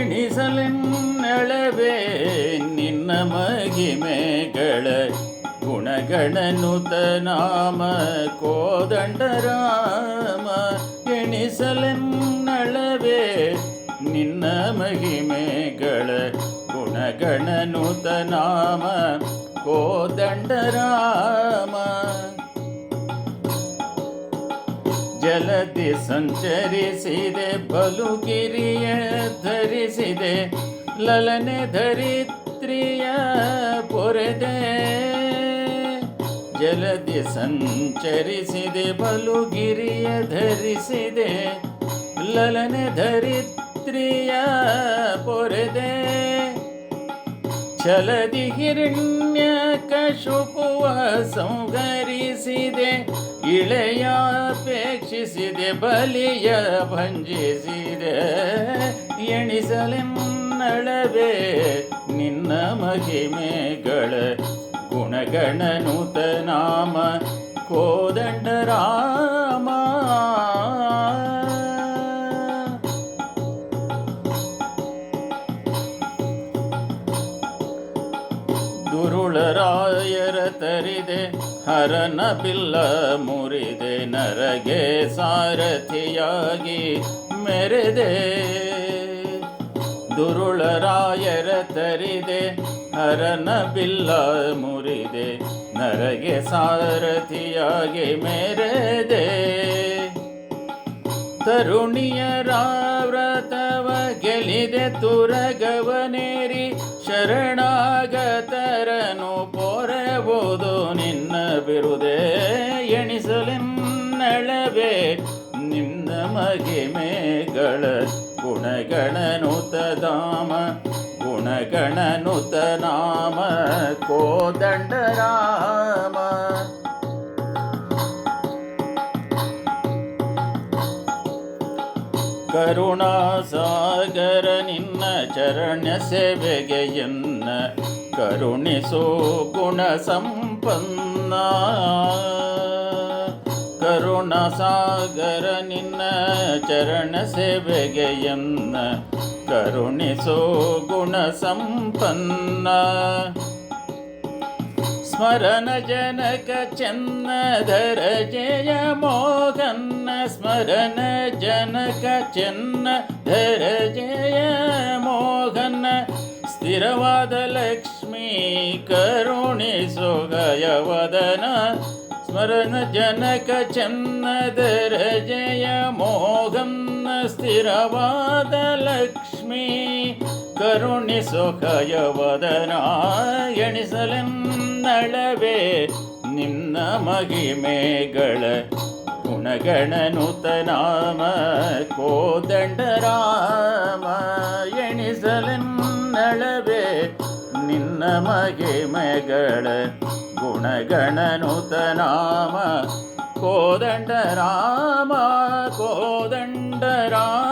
ಎಣಿಸಲೆನ್ನಳವೇ ನಿನ್ನ ಮಹಿಮೆಗಳ ಗುಣಗಣನುತ ನಾಮ ಕೋದಂಡ ರಾಮ ಎಣಿಸಲೆನ್ನಳವೇ ನಿನ್ನ ಮಹಿಮೆಗಳ ಗುಣಗಣನುತ ನಾಮ ಕೋದಂಡ ರಾಮ ಜಲದಿ ಸಂಚರಿಸಿದೆ, ಬಲುಗಿರಿಯ ಧರಿಸಿದೆ, ಲಲನೆ ಧರಿತ್ರಿಯ ಪೊರೆದೆ. ಜಲದಿ ಸಂಚರಿಸಿದೆ, ಬಲುಗಿರಿಯ ಧರಿಸಿದೆ, ಲಲನೆ ಧರಿತ್ರಿಯ ಪೊರೆದೆ. ಛಲದಿ ಹಿರಣ್ಯ ಕಶುಪುವ ಸಂಹರಿಸಿದೆ ಇಳೆಯಾಪೇಕ್ಷಿಸಿದೆ ಬಲಿಯ ಭಂಜಿಸಿದೆ. ಎಣಿಸಲೆನ್ನಳವೇ ನಿನ್ನ ಮಹಿಮೆಗಳ ಗುಣಗಣನುತ ನಾಮ ದುರುಳರಾಯರ ತರಿದೆ, ಹರನ ಬಿಲ್ಲ ಮುರಿದೆ, ನರಗೆ ಸಾರಥಿಯಾಗಿ ಮೆರೆದೆ. ದುರುಳರಾಯರ ತರಿದೆ, ಹರನ ಬಿಲ್ಲ ಮುರಿದೆ, ನರಗೆ ಸಾರಥಿಯಾಗಿ ಮೆರೆದೆ. ತರುಣಿಯರ ವ್ರತವ ಗೆಲಿದೆ, ತುರಗವನೇರಿ ಶರಣಾಗತರನು ನಿನ್ನ ಬಿರುದೆ ಎಣಿಸಲೆನ್ನಳವೇ ನಿನ್ನ ಮಹಿಮೆಗಳ ಗುಣಗಣನುತ ಧಾಮ ಗುಣಗಣನುತ ನಾಮ ಕೋದಂಡ ರಾಮ ಕರುಣಾಸಾಗರ ನಿನ್ನ ಚರಣ್ಯ ಸೇವೆಗೆ ಎನ್ನ ಕರುಣಿಸೋ ಗುಣ ಸಂಪನ್ನ ಕರುಣಾಸಾಗರ ನಿನ್ನ ಚರಣ ಸೇವೆಗೆ ಎನ್ನ ಕರುಣಿಸೋ ಗುಣ ಸಂಪನ್ನ ಸ್ಮರಣ ಜನಕ ಚೆನ್ನದರ ಜಯ ಮೋಗನ್ನ ಸ್ಮರಣ ಜನಕ ಚೆನ್ನದರ ಜಯ ಮೋಗನ್ನ ಸ್ಥಿರವಾದ ಲಕ್ಷ್ಮೀ ಕರುಣಿಸೋ ಗಯವದನ ಸ್ಮರಣ ಜನಕ ಚನ್ನದರ ಜಯ ಮೋಹನ್ನ ಸ್ಥಿರವಾದ ಲಕ್ಷ್ಮೀ ಕರುಣಿಸೋ ಕಯವದನ ಎಣಿಸಲೆನ್ನಳವೇ ನಿನ್ನ ಮಹಿಮೆಗಳ ಗುಣಗಣನುತನಾಮ ಕೋದಂಡ ರಾಮ ಎಣಿಸಲೆನ್ನಳವೇ ನಿನ್ನ ಮಹಿಮೆಗಳ ಗುಣಗಣನುತ ನಾಮ ಕೋದಂಡ ರಾಮ ಕೋದಂಡ ರಾಮ